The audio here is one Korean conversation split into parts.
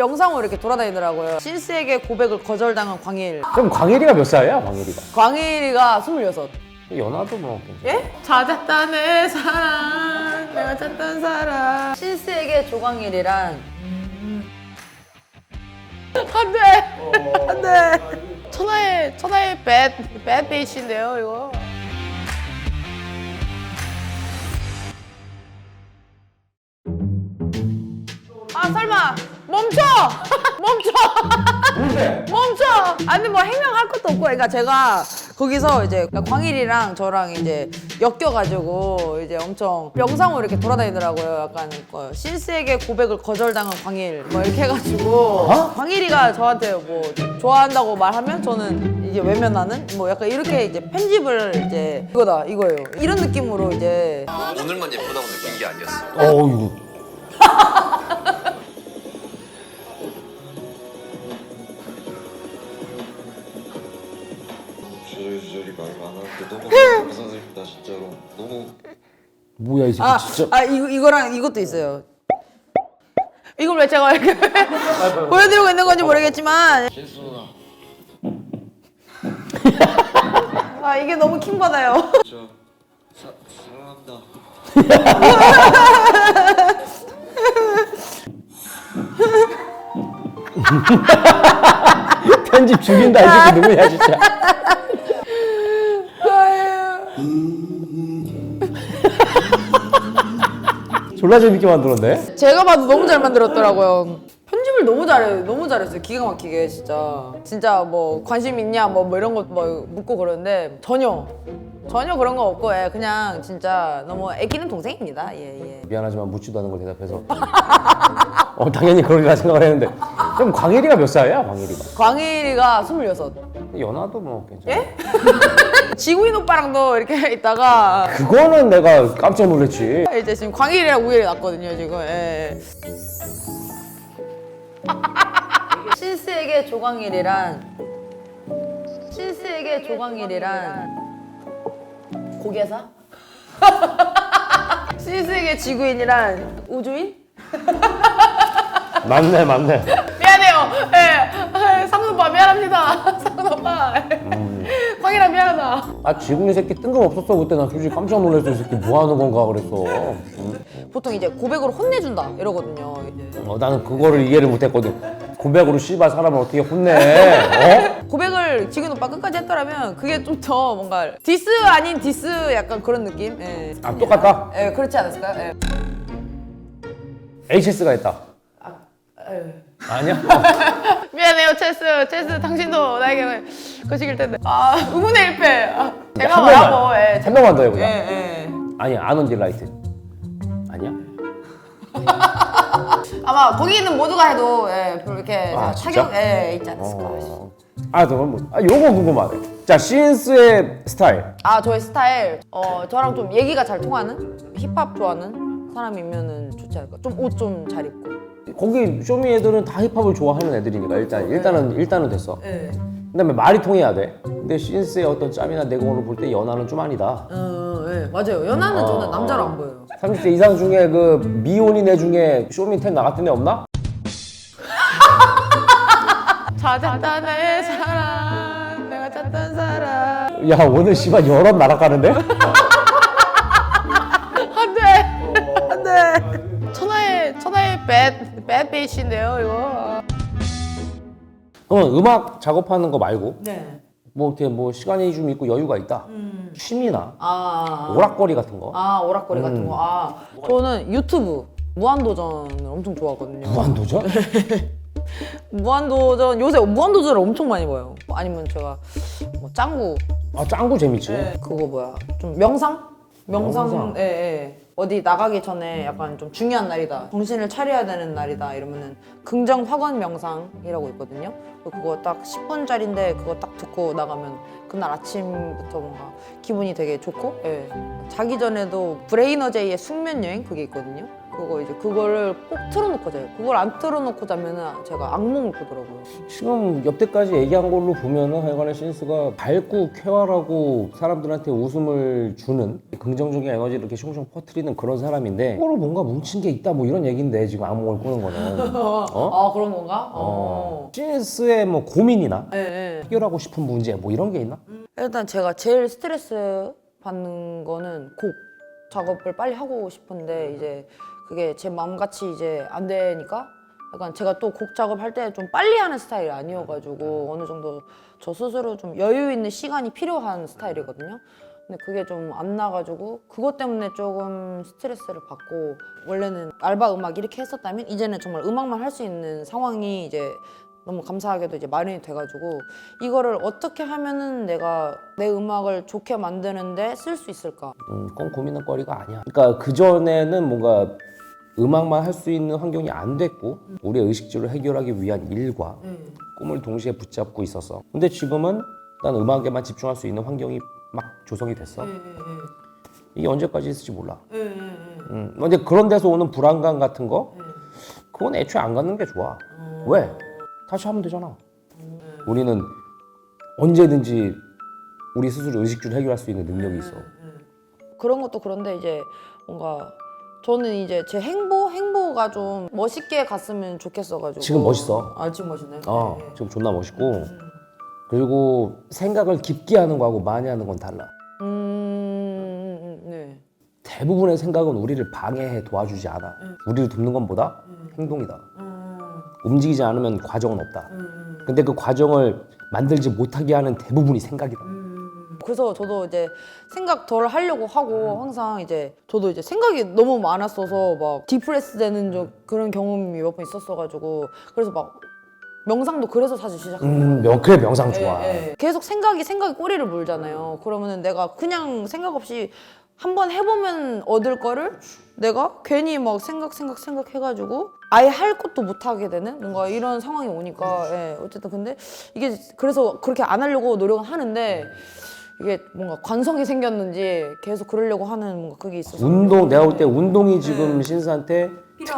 영상으로 이렇게 돌아다니더라고요. 신스에게 고백을 거절당한 광일. 그럼 광일이가 몇 살이야, 광일이가? 광일이가 26. 연하도 뭐. 괜찮아. 예? 찾았다 내 사랑 내가 찾던 사랑 신스에게 조광일이란 안 돼 안 돼 천하의 천하의 뱃 뱃베이스인데요 이거 아 설마 멈춰! 멈춰! 멈춰! 아니 뭐 해명할 것도 없고 그러니까 제가 거기서 이제 광일이랑 저랑 이제 엮여가지고 이제 엄청 영상으로 이렇게 돌아다니더라고요. 약간 그 신스에게 고백을 거절당한 광일. 뭐 이렇게 해가지고 어? 광일이가 저한테 뭐 좋아한다고 말하면 저는 이제 외면하는? 뭐 약간 이렇게 이제 편집을 이제 이거다 이거예요. 이런 느낌으로 이제 오늘만 예쁘다고 느낀 게 아니었어. 어우, 뭐야, 이 새끼 아, 진짜. 아 이거 이거랑 이것도 있어요. 이걸 왜 제가 이렇게 보여드리고 있는 건지 모르겠지만 실수 누나 아 이게 너무 킹 받아요. 진짜 사, 사랑합니다 편집 죽인다, 이 새끼 누구야, 진짜. 졸라 재밌게 만들었네? 제가 봐도 너무 잘 만들었더라고요. 편집을 너무 잘해, 너무 잘했어요. 기가 막히게 진짜. 진짜 뭐 관심 있냐, 뭐, 뭐 이런 거뭐 묻고 그러는데 전혀 전혀 그런 거 없고, 예, 그냥 진짜 너무 애기는 동생입니다. 예 예. 미안하지만 묻지도 않은 걸 대답해서. 어, 당연히 그러리라 생각을 했는데. 그럼 광일이가 몇 살이야, 광일이가? 광일이가 26. 연하도 뭐 괜찮아. 예? 지구인 오빠랑도 이렇게 있다가 그거는 내가 깜짝 놀랐지. 이제 지금 광일이랑 우일이 났거든요 지금 예. 신스에게 조광일이란 신스에게 조광일이란 고개사? 신스에게 지구인이란 우주인? 맞네, 맞네. 예. 상훈 오빠 미안합니다 상훈 오빠 광일아 미안하다 아, 지gun이 새끼 뜬금없었어. 그때 나 솔직히 깜짝 놀랐어. 이 새끼 뭐 하는 건가 그랬어. 음. 보통 이제 고백으로 혼내준다 이러거든요. 어, 나는 그거를 이해를 못했거든. 고백으로 씨발 사람을 어떻게 혼내? 어? 고백을 지금 오빠 끝까지 했더라면 그게 좀 더 뭔가 디스 아닌 디스 약간 그런 느낌? 예. 아, 똑같다. 예, 그렇지 않았을까요? 예. HS가 했다. 예. 아니야? 어. 미안해요, 체스. 체스, 당신도 나에게 거시길 텐데. 아, 의문의 일패. 아, 제가 한 명만. 뭐라고, 예. 한 명만 더 해보자. 예, 예. 아니야, 아논 딜라이트. 아니야? 아마 거기 있는 모두가 해도, 예, 그렇게 아, 진짜? 타격, 예, 있지 않았을까. 어. 아, 그럼 뭐, 아, 요거 궁금하네. 자, 신스의 스타일. 아, 저의 스타일. 어, 저랑 좀 얘기가 잘 통하는? 힙합 좋아하는 사람이면은 좋지 않을까. 좀 옷 좀 잘 입고. 거기 쇼미 애들은 다 힙합을 좋아하는 애들이니까 일단 일단은 일단은 됐어. 예. 그다음에 말이 통해야 돼. 근데 신스의 어떤 짬이나 내공으로 볼 때 연하는 좀 아니다. 어, 예, 맞아요. 연하는 어. 저는 남자로 안 보여요. 30대 이상 중에 그 미혼인 애 중에 쇼미 10 나갔던 애 없나? 찾았다 내 사랑 내가 찾던 사랑 야 오늘 씨발 여럿 날아가는데? 뱃 뱃베이스인데요 이거 그러면 음악 작업하는 거 말고 네. 뭐 이렇게 뭐 시간이 좀 있고 여유가 있다. 취미나 아, 오락거리 같은 거. 아 오락거리 같은 거. 아 저는 유튜브 무한도전을 엄청 좋아하거든요. 무한도전? 무한도전 요새 무한도전을 엄청 많이 봐요. 아니면 제가 뭐 짱구 아 짱구 재밌지. 그거 뭐야 좀 명상? 명상, 명상. 예, 예. 어디 나가기 전에 약간 좀 중요한 날이다. 정신을 차려야 되는 날이다. 이러면은 긍정 확언 명상이라고 있거든요. 그거 딱 10분짜리인데 그거 딱 듣고 나가면 그날 아침부터 뭔가 기분이 되게 좋고, 예. 자기 전에도 브레이너제이의 숙면 여행 그게 있거든요. 그거 이제 그거를 꼭 틀어놓고 자요. 그걸 안 틀어놓고 자면은 제가 악몽을 꾸더라고요. 지금 옆때까지 얘기한 걸로 보면은 하여간에 신스가 밝고 쾌활하고 사람들한테 웃음을 주는 긍정적인 에너지를 이렇게 숑숑 퍼뜨리는 그런 사람인데 그거로 뭔가 뭉친 게 있다 뭐 이런 얘긴데 지금 악몽을 꾸는 거는 어? 아 그런 건가? 어. 신스의 뭐 고민이나 네, 네. 해결하고 싶은 문제 뭐 이런 게 있나? 일단 제가 제일 스트레스 받는 거는 곡 작업을 빨리 하고 싶은데 이제 그게 제 마음같이 이제 안 되니까 약간 제가 또 곡 작업할 때 좀 빨리 하는 스타일이 아니어가지고 어느 정도 저 스스로 좀 여유 있는 시간이 필요한 스타일이거든요. 근데 그게 좀 안 나가지고 그것 때문에 조금 스트레스를 받고 원래는 알바 음악 이렇게 했었다면 이제는 정말 음악만 할 수 있는 상황이 이제 너무 감사하게도 이제 마련이 돼가지고 이거를 어떻게 하면은 내가 내 음악을 좋게 만드는데 쓸 수 있을까? 음, 그건 고민의 거리가 아니야. 그러니까 그 전에는 뭔가 음악만 할 수 있는 환경이 안 됐고 우리의 의식주를 해결하기 위한 일과 꿈을 동시에 붙잡고 있었어. 근데 지금은 난 음악에만 집중할 수 있는 환경이 막 조성이 됐어. 이게 언제까지 있을지 몰라. 음, 근데 그런 데서 오는 불안감 같은 거, 그건 애초에 안 갖는 게 좋아. 왜? 다시 하면 되잖아. 우리는 언제든지 우리 스스로 의식주를 해결할 수 있는 능력이 있어. 그런 것도 그런데 이제 뭔가 저는 이제 제 행보 행보가 좀 멋있게 갔으면 좋겠어가지고 지금 멋있어. 아 지금 멋있나요? 어, 네. 지금 존나 멋있고. 그리고 생각을 깊게 하는 거하고 많이 하는 건 달라. 음, 음, 음, 네. 대부분의 생각은 우리를 방해해 도와주지 않아. 우리를 돕는 것보다 행동이다. 움직이지 않으면 과정은 없다. 근데 그 과정을 만들지 못하게 하는 대부분이 생각이다. 그래서 저도 이제 생각 덜 하려고 하고 항상 이제 저도 이제 생각이 너무 많았어서 막 디프레스 되는 저 그런 경험이 몇 번 있었어가지고 그래서 막 명상도 그래서 사실 시작한 거예요. 음, 명, 그래 명상 좋아. 예, 예. 계속 생각이 생각이 꼬리를 물잖아요. 그러면은 내가 그냥 생각 없이 한번 해보면 얻을 거를 내가 괜히 막 생각 생각 생각 해가지고 아예 할 것도 못 하게 되는 뭔가 이런 상황이 오니까 예, 어쨌든 근데 이게 그래서 그렇게 안 하려고 노력은 하는데 이게 뭔가 관성이 생겼는지 계속 그러려고 하는 뭔가 그게 있어서 운동 내가 볼 때 운동이 지금 신스한테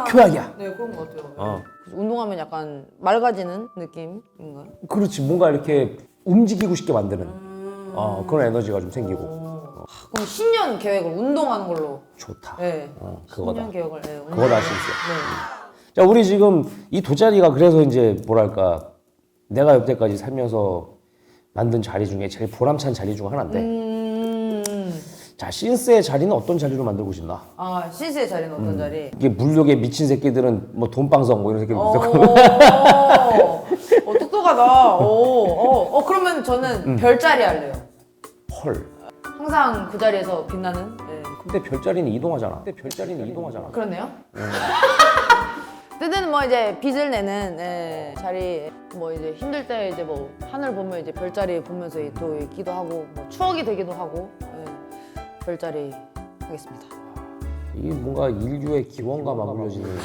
특효약이야. 네 그런 것 같아요. 어. 그래서 운동하면 약간 맑아지는 느낌인가요? 그렇지 뭔가 이렇게 움직이고 싶게 만드는 어, 그런 에너지가 좀 생기고 그럼 신년 계획을 운동하는 걸로. 좋다. 네. 어, 그거다. 신년 계획을 네, 그거다 신스. 네. 자 우리 지금 이 돗자리가 그래서 이제 뭐랄까 내가 여태까지 살면서 만든 자리 중에 제일 보람찬 자리 중 하나인데 음. 자 신스의 자리는 어떤 자리로 만들고 싶나? 아 신스의 자리는 어떤 자리? 이게 물욕에 미친 새끼들은 뭐 돈방석 뭐 이런 새끼들 어, 있었고 어, 똑똑하다. 어, 어, 어, 그러면 저는 별자리 할래요. 헐. 항상 그 자리에서 빛나는. 네. 근데 별자리는 이동하잖아. 근데 별자리는 이동하잖아. 그렇네요. 뜨는 뭐 이제 빛을 내는 예, 자리 뭐 이제 힘들 때 이제 뭐 하늘 보면 이제 별자리 보면서 또 있기도 하고 뭐 추억이 되기도 하고 예, 별자리 하겠습니다. 이게 뭔가 인류의 기원과 맞물려지는 거.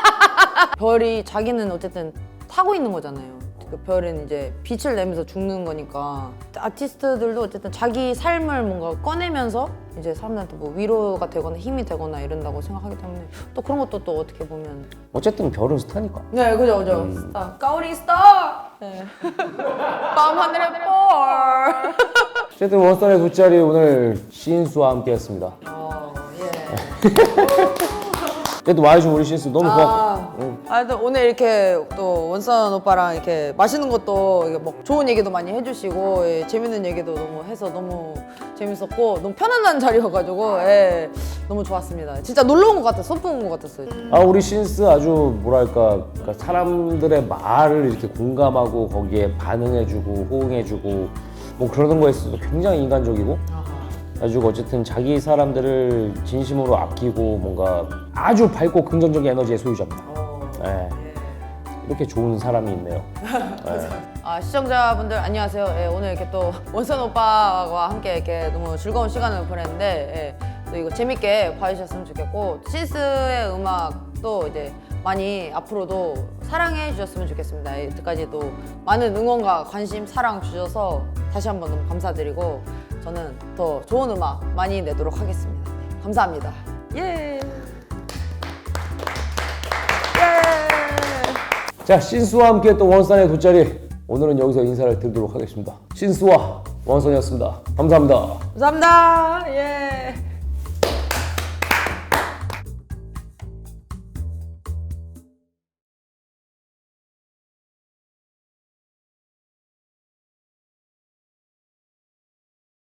별이 자기는 어쨌든 타고 있는 거잖아요. 그 별은 이제 빛을 내면서 죽는 거니까 아티스트들도 어쨌든 자기 삶을 뭔가 꺼내면서 이제 사람들한테 뭐 위로가 되거나 힘이 되거나 이런다고 생각하기 때문에 또 그런 것도 또 어떻게 보면 어쨌든 별은 스타니까. 네 그죠 그죠 스타 까오리 스타 네. 밤하늘의 볼 어쨌든 원썰의 돗자리 오늘 신수와 함께했습니다. 어, 예. 그래도 와주신 우리 신수 너무 고맙고. 아, 하여튼 오늘 이렇게 또 원선 오빠랑 이렇게 맛있는 것도 이게 뭐 좋은 얘기도 많이 해주시고 예, 재밌는 얘기도 너무 해서 너무 재밌었고 너무 편안한 자리여가지고 예, 너무 좋았습니다. 진짜 놀러 온 것 같아, 소풍 온 것 같았어요. 아 우리 신스 아주 뭐랄까 그러니까 사람들의 말을 이렇게 공감하고 거기에 반응해주고 호응해주고 뭐 그러는 거에 있어서 굉장히 인간적이고 아주 어쨌든 자기 사람들을 진심으로 아끼고 뭔가 아주 밝고 긍정적인 에너지의 소유자입니다. 예. 이렇게 좋은 사람이 있네요. 예. 아, 시청자분들 안녕하세요. 예, 오늘 이렇게 또 원선 오빠와 함께 이렇게 너무 즐거운 시간을 보냈는데 예, 또 이거 재밌게 봐주셨으면 좋겠고 신스의 음악도 이제 많이 앞으로도 사랑해 주셨으면 좋겠습니다. 이때까지도 많은 응원과 관심, 사랑 주셔서 다시 한번 너무 감사드리고 저는 더 좋은 음악 많이 내도록 하겠습니다. 네, 감사합니다. 예. 자 신수와 함께 또 원산의 돗자리 오늘은 여기서 인사를 드리도록 하겠습니다 신수와 원산이었습니다 감사합니다 감사합니다. 예.